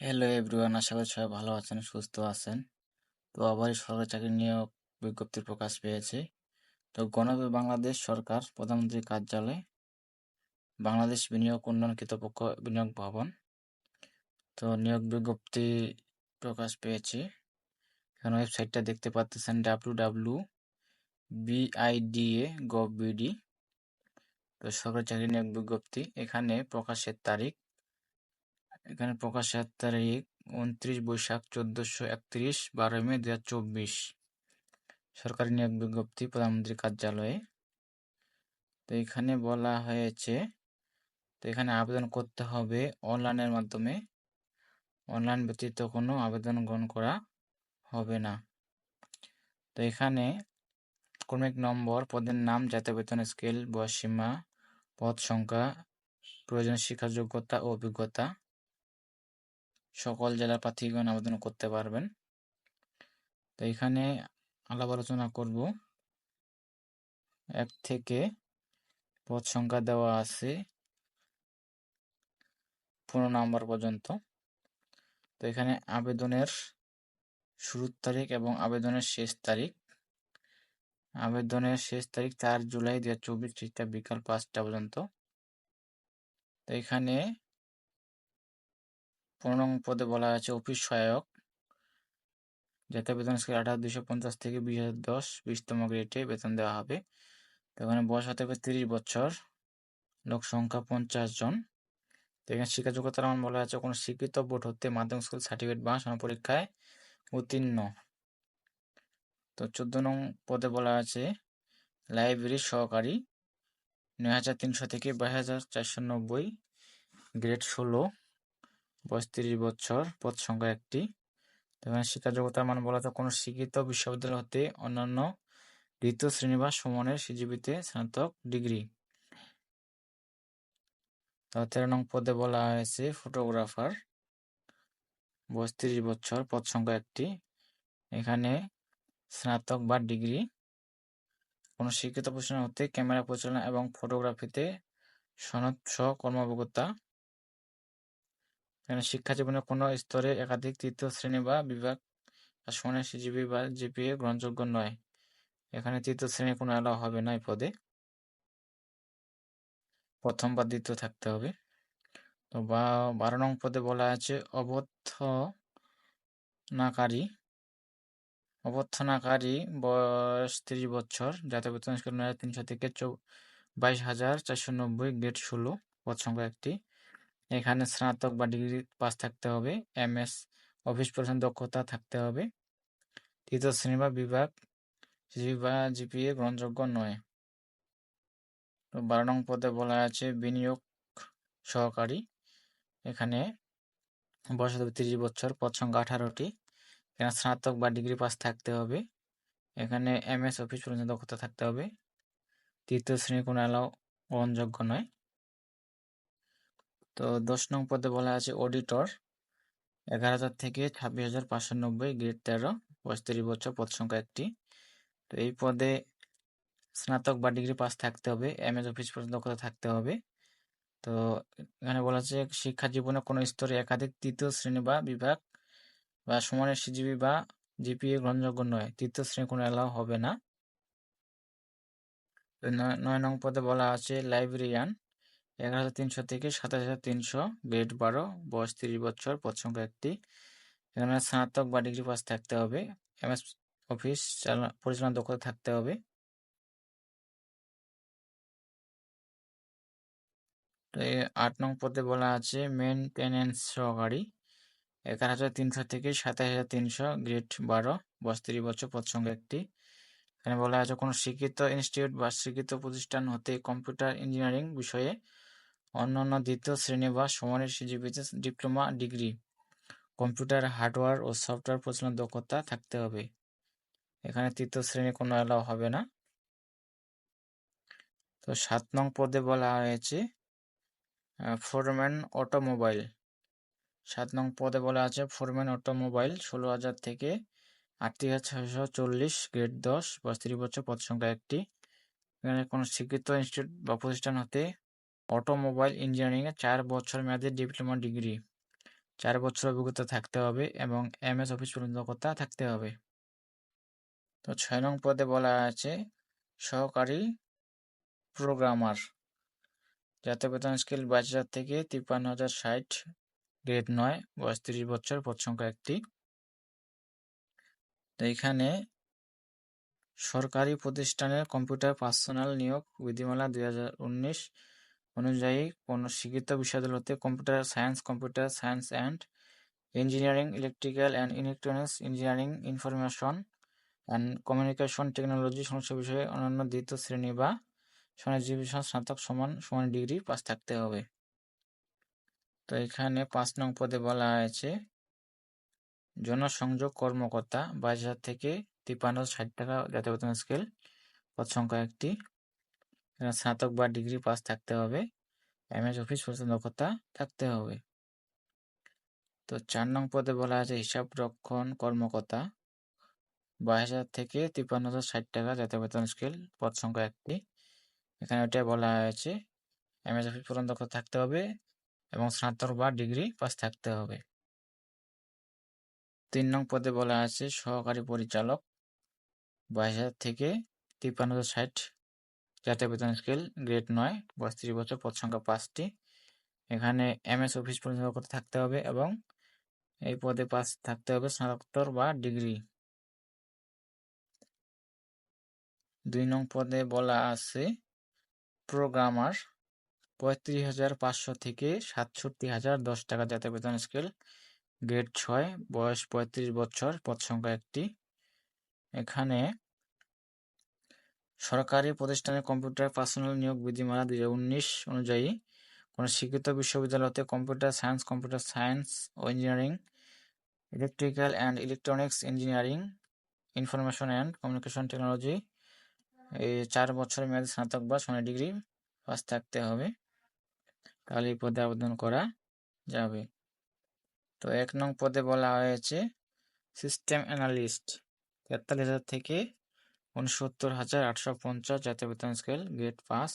Hello everyone আশা করি সবাই ভালো আছেন, সুস্থ আছেন। তো আবারই সরকারি চাকরি নিয়োগ বিজ্ঞপ্তির প্রকাশ পেয়েছে। তো গণবে বাংলাদেশ সরকার প্রধানমন্ত্রী কার্যালয়, বাংলাদেশ বিনিয়োগ উন্নয়ন কর্তৃপক্ষ বিনিয়োগ ভবন। তো নিয়োগ বিজ্ঞপ্তি প্রকাশ পেয়েছে। এখানে ওয়েবসাইটটা দেখতে পাচ্ছেন W W B I D A gov B D তো সরকারি চাকরি নিয়োগ বিজ্ঞপ্তি, এখানে প্রকাশের তারিখ এখানে প্রকাশের তারিখ উনত্রিশ বৈশাখ চোদ্দশো একত্রিশ বারোই মে দু চব্বিশ। সরকারি নিয়োগ বিজ্ঞপ্তি, প্রধানমন্ত্রী কার্যালয়ে। তো এখানে বলা হয়েছে, তো এখানে আবেদন করতে হবে অনলাইনের মাধ্যমে। অনলাইন ব্যতীত কোনো আবেদন গ্রহণ করা হবে না। তো এখানে ক্রমিক নম্বর, পদের নাম, জাতীয় বেতন স্কেল বয়সীমা পদ সংখ্যা, প্রয়োজনীয় শিক্ষা যোগ্যতা ও অভিজ্ঞতা। সকল জেলার প্রার্থীগণ আবেদন করতে পারবেন। তো এখানে আলাপ আলোচনা করব। এক থেকে পদ সংখ্যা দেওয়া আছে পনেরো নাম্বার পর্যন্ত। তো এখানে আবেদনের শুরুর তারিখ এবং আবেদনের শেষ তারিখ। আবেদনের শেষ তারিখ চার জুলাই দু হাজার চব্বিশ খ্রিস্টা বিকাল পাঁচটা পর্যন্ত। তো এখানে পনেরো পদে বলা আছে অফিস সহায়ক। যাতে বেতন স্কেল আঠারো দুশো পঞ্চাশ থেকে বিশ হাজার দশ, বিশতম গ্রেডে বেতন দেওয়া হবে। তো এখানে বয়স হতে হবে তিরিশ বছর। লোক সংখ্যা পঞ্চাশ জন। তো এখানে শিক্ষা যোগ্যতার মান বলা আছে কোনো স্বীকৃত বোর্ড হতে মাধ্যমিক স্কুল সার্টিফিকেট বা পরীক্ষায় উত্তীর্ণ। তো চোদ্দ নং পদে বলা আছে লাইব্রেরি সহকারী নয় হাজার তিনশো থেকে বাইশ হাজার চারশো নব্বই গ্রেড ষোলো। বয়স তিরিশ বছর পদ সংখ্যা একটি। এখানে শিক্ষা যোগ্যতার মান বলা তো কোনো শিক্ষিত বিশ্ববিদ্যালয় হতে অন্যান্য দ্বিতীয় শ্রেণি বা সমানের সিজিবিতে স্নাতক, ডিগ্রি। তেরো নং পদে বলা হয়েছে ফটোগ্রাফার। বয়স তিরিশ বছর পদ সংখ্যা একটি। এখানে স্নাতক বা ডিগ্রি। কোনো শিক্ষিত প্রতিষ্ঠান হতে ক্যামেরা পরিচালনা এবং ফটোগ্রাফিতে সনদ সহ এখানে শিক্ষা জীবনে কোনো স্তরে একাধিক তৃতীয় শ্রেণি বা বিভাগ সমানের সিজিবি বা জিপিএ গ্রহণযোগ্য নয়। এখানে তৃতীয় শ্রেণি কোনো অ্যালাও হবে না এই পদে। প্রথম বা দ্বিতীয় থাকতে হবে। তো বা, বারো নং পদে বলা আছে, অবর্থনাকারী অবর্থনাকারী বয়স ত্রিশ বছর, জাতীয় বেতন স্কেল তিনশো থেকে বাইশ হাজার চারশো নব্বই গেট ষোলো, পদ সংখ্যা একটি। এখানে স্নাতক বা ডিগ্রি পাস থাকতে হবে এম এস অফিস পরিচালনা দক্ষতা থাকতে হবে। তৃতীয় শ্রেণি বা বিভাগ বা জিপিএ গ্রহণযোগ্য নয়। বারো নং পদে বলা আছে বিনিয়োগ সহকারী। এখানে বয়স হবে তিরিশ বছর, পদ সংখ্যা আঠারোটি। এখানে স্নাতক বা ডিগ্রি পাস থাকতে হবে। এখানে এম এস অফিস পরিচালনা দক্ষতা থাকতে হবে। তৃতীয় শ্রেণি কোনো অ্যালাও গ্রহণযোগ্য নয়। তো দশ নং পদে বলা আছে অডিটর এগারো হাজার থেকে ছাব্বিশ হাজার পাঁচশো নব্বই গ্রেড তেরো পঁয়ত্রিশ বছর পদ সংখ্যা একটি। তো এই পদে স্নাতক বা ডিগ্রি পাস থাকতে হবে এম এস অফিস পর্যন্ত দক্ষতা থাকতে হবে? তো এখানে বলা আছে শিক্ষা জীবনে কোনো স্তরে একাধিক তৃতীয় শ্রেণি বা বিভাগ বা সমানের সিজিবি বা জিপিএ গ্রহণযোগ্য নয়, তৃতীয় শ্রেণি কোনো এলাও হবে না। নয় নং পদে বলা আছে লাইব্রেরিয়ান এগারো হাজার তিনশো থেকে সাতাশ হাজার তিনশো গ্রেড বারো, বয়স তিরিশ বছর সংখ্যা একটি। এখানে স্নাতক বা ডিগ্রি পাস থাকতে হবে। এম এস অফিস পরিচালনা দক্ষতা থাকতে হবে। তো আট নং পদে বলা আছে মেনটেনেন্স সহকারী। এগারো হাজার তিনশো থেকে সাতাশ হাজার তিনশো গ্রেড বারো, বয়স তিরিশ বছর সংখ্যা একটি। এখানে বলা আছে, কোনো শিক্ষিত ইনস্টিটিউট বা শিক্ষিত প্রতিষ্ঠান হতে কম্পিউটার ইঞ্জিনিয়ারিং বিষয়ে অন্যান্য দ্বিতীয় শ্রেণি বা সমানের সিজিপিতে ডিপ্লোমা, ডিগ্রি, কম্পিউটার হার্ডওয়্যার ও সফটওয়্যার প্রচলন দক্ষতা থাকতে হবে। এখানে তৃতীয় শ্রেণি কোনো অ্যালাও হবে না। তো সাত নং পদে বলা হয়েছে ফোরম্যান অটোমোবাইল সাত নং পদে বলা আছে ফোরম্যান অটোমোবাইল ষোলো হাজার থেকে আটত্রিশ হাজার ছয়শো চল্লিশ গ্রেড দশ, বত্রিশ বছর পদ সংখ্যা একটি। এখানে কোনো স্বীকৃত ইনস্টিটিউট বা প্রতিষ্ঠান হতে অটোমোবাইল ইঞ্জিনিয়ারিংয়ে চার বছর মেয়াদের ডিপ্লোমা ডিগ্রি। চার বছর অভিজ্ঞতা থাকতে হবে এবং এমএস অফিস দক্ষতা থাকতে হবে। তো ছয় নং পদে বলা আছে, সহকারী প্রোগ্রামার। জাতীয় বেতন স্কেল বাইশ হাজার থেকে তিপ্পান্ন হাজার ষাট গ্রেড নয়, বয়স তিরিশ বছর, পদ সংখ্যা একটি। তো এখানে সরকারি প্রতিষ্ঠানের কম্পিউটার পার্সোনাল নিয়োগ বিধিমালা দুই হাজার উনিশ অনুযায়ী কোন স্বীকৃত বিশ্ববিদ্যালয়তে computer science computer science and engineering, electrical and electronics engineering, information and communication technology সমস্ত বিষয়ে অন্যান্য দ্বিতীয় শ্রেণি বা সমাজজীবী স্নাতক সমান সমান ডিগ্রি পাস থাকতে হবে। তো এখানে পাঁচ নং পদে বলা হয়েছে, জনসংযোগ কর্মকর্তা, বাইশ হাজার থেকে তিপ্পান্ন ষাট টাকা জাতীয় বেতন স্কেল, পদ সংখ্যা একটি। স্নাতক বা ডিগ্রি পাস থাকতে হবে। এমএস অফিস পরিচালনা দক্ষতা থাকতে হবে। তো চার নং পদে বলা আছে হিসাব রক্ষণ কর্মকর্তা। বাইশ হাজার থেকে তিপ্পান্ন হাজার ষাট টাকা জাতীয় বেতন স্কেল পদ সংখ্যা একটি। এখানে ওটা বলা হয়েছে। এমএস অফিস পর্যন্ত থাকতে হবে এবং স্নাতক বা ডিগ্রি পাস থাকতে হবে। তিন নং পদে বলা আছে সহকারী পরিচালক। বাইশ হাজার থেকে তিপ্পান্ন হাজার ষাট জাতীয় বেতন স্কেল গ্রেড নয়, বত্রিশ বছর, পদ সংখ্যা পাঁচটি। এখানে এমএস অফিস পরিচালক করতে থাকতে হবে এবং এই পদে পাস থাকতে হবে স্নাতকোত্তর বা ডিগ্রি। দুই নং পদে বলা আছে প্রোগ্রামার পঁয়ত্রিশ হাজার পাঁচশো থেকে সাতষট্টি হাজার দশ টাকা জাতীয় বেতন স্কেল গ্রেড ছয়, বয়স পঁয়ত্রিশ বছর, পদ সংখ্যা একটি। এখানে সরকারি প্রতিষ্ঠানে কম্পিউটার পার্সোনাল নিয়োগ বিধিমালা দুই উনিশ অনুযায়ী কোনো স্বীকৃত বিশ্ববিদ্যালয়তে computer science computer science O engineering, electrical and electronics engineering, information and communication technology এই চার বছর মেয়াদী স্নাতক বা সোনা ডিগ্রি পাস থাকতে হবে। তাহলে এই পদে আবেদন করা যাবে। তো এক নং পদে বলা হয়েছে, সিস্টেম অ্যানালিস্ট তেতাল্লিশ হাজার থেকে উনসত্তর হাজার আটশো পঞ্চাশ জাতীয় বেতন স্কেল, গ্রেড পাস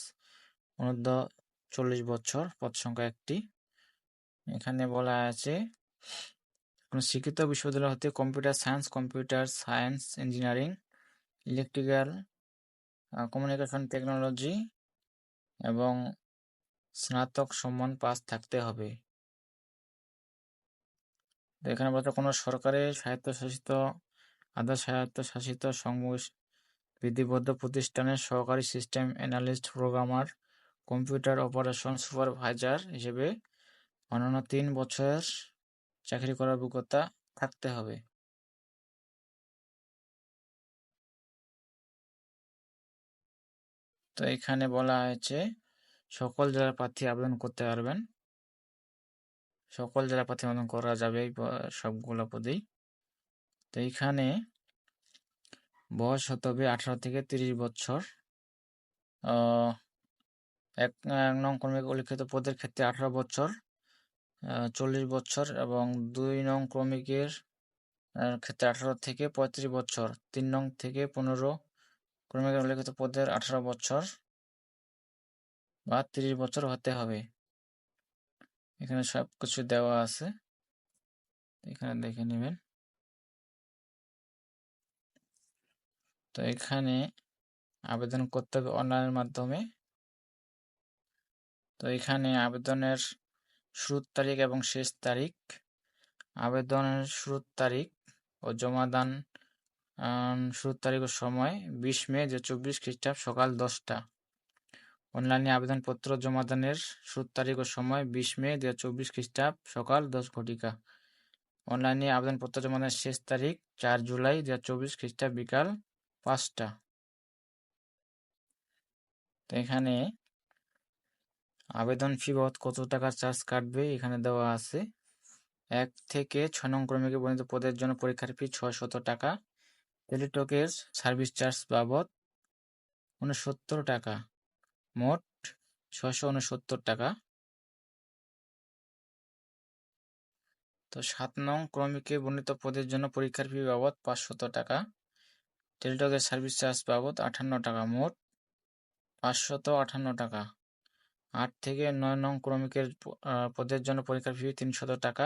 অনুদ্ধ চল্লিশ বছর, পদ সংখ্যা একটি। এখানে বলা আছে, কোন শিক্ষিত বিশ্ববিদ্যালয় হতে computer science computer science engineering, electrical communication technology এবং স্নাতক সম্মান পাস থাকতে হবে। এখানে বলতে কোনো সরকারি স্বায়ত্তশাসিত, আধা স্বায়ত্তশাসিত বিধিবদ্ধ প্রতিষ্ঠানের সহকারী system analyst programmer computer operation supervisor হিসেবে অন্যান্য তিন বছর চাকরি করার অভিজ্ঞতা থাকতে হবে। তো এখানে বলা হয়েছে, সকল জেলার প্রার্থী আবেদন করতে পারবেন। সকল জেলা প্রার্থী আবেদন করা যাবে সবগুলো পদেই। তো এইখানে বয়স হতে হবে আঠারো থেকে তিরিশ বছর। এক নং ক্রমিক উল্লিখিত পদের ক্ষেত্রে আঠারো বছর চল্লিশ বছর এবং দুই নং ক্রমিকের ক্ষেত্রে আঠারো থেকে পঁয়ত্রিশ বছর, তিন নং থেকে পনেরো ক্রমিকের উল্লিখিত পদের আঠারো বছর বা তিরিশ বছর হতে হবে। এখানে সব কিছু দেওয়া আছে। এখানে দেখে নেবেন। তো এখানে আবেদন করতে হবে অনলাইনের মাধ্যমে। তো এখানে আবেদনের শুরুর তারিখ এবং শেষ তারিখ। আবেদনের শুরুর তারিখ ও জমাদান শুরুর তারিখ ও সময় বিশ মে যে চব্বিশ খ্রিস্টাব্দ সকাল দশটা। অনলাইনে আবেদনপত্র জমাদানের শুরুর তারিখ ও সময় বিশ মে দু চব্বিশ খ্রিস্টাব্দ সকাল দশ ঘটিকা। অনলাইনে আবেদনপত্র জমাদানের শেষ তারিখ চার জুলাই দু চব্বিশ খ্রিস্টাব্দ বিকাল পাঁচটা। তো এখানে আবেদন ফি বাবদ কত টাকা চার্জ কাটবে এখানে দেওয়া আছে। এক থেকে ছয় নং ক্রমিকে বর্ণিত পদের জন্য পরীক্ষার ফি ছয়শত টাকা। টেলিটকের সার্ভিস চার্জ বাবদ উনসত্তর টাকা। মোট ছয়শো উনসত্তর টাকা। তো সাত নং ক্রমিকে বর্ণিত পদের জন্য পরীক্ষার ফি বাবদ পাঁচশত টাকা। টেলিটকের সার্ভিস চার্জ বাবদ আটান্ন টাকা, মোট পাঁচশত আটান্ন টাকা। আট থেকে নয় নং ক্রমিকের পদের জন্য পরীক্ষার ফি তিনশত টাকা।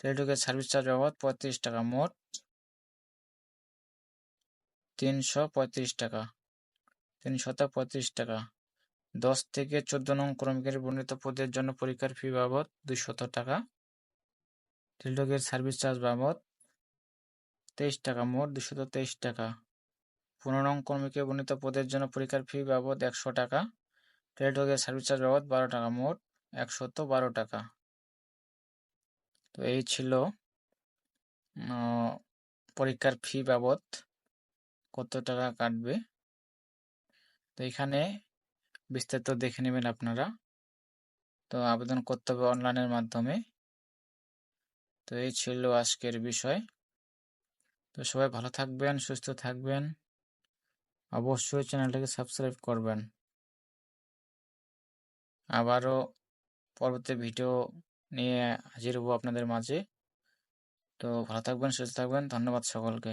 টেলিটকের সার্ভিস চার্জ বাবদ পঁয়ত্রিশ টাকা, মোট তিনশো পঁয়ত্রিশ টাকা। তিনশত পঁয়ত্রিশ টাকা। দশ থেকে চোদ্দ নং ক্রমিকের বর্ণিত পদের জন্য পরীক্ষার ফি বাবদ দুইশত টাকা। টেলিটকের সার্ভিস চার্জ বাবদ তেইশ টাকা, মোট দুশত তেইশ টাকা। পনেরো নং কর্মীকে বর্ণিত পদের জন্য পরীক্ষার ফি বাবদ একশো টাকা টেলিটকের সার্ভিস চার্জ বাবদ বারো টাকা, মোট একশত বারো টাকা। তো এই ছিল পরীক্ষার ফি বাবদ কত টাকা কাটবে। তো এখানে বিস্তারিত দেখে নেবেন আপনারা। তো আবেদন করতে হবে অনলাইনের মাধ্যমে। তো এই ছিল আজকের বিষয়। তো সবাই ভালো থাকবেন, সুস্থ থাকবেন। অবশ্যই চ্যানেলটাকে সাবস্ক্রাইব করবেন। আবারও পরবর্তী ভিডিও নিয়ে হাজির হব আপনাদের মাঝে। তো ভালো থাকবেন, সুস্থ থাকবেন, ধন্যবাদ সকলকে।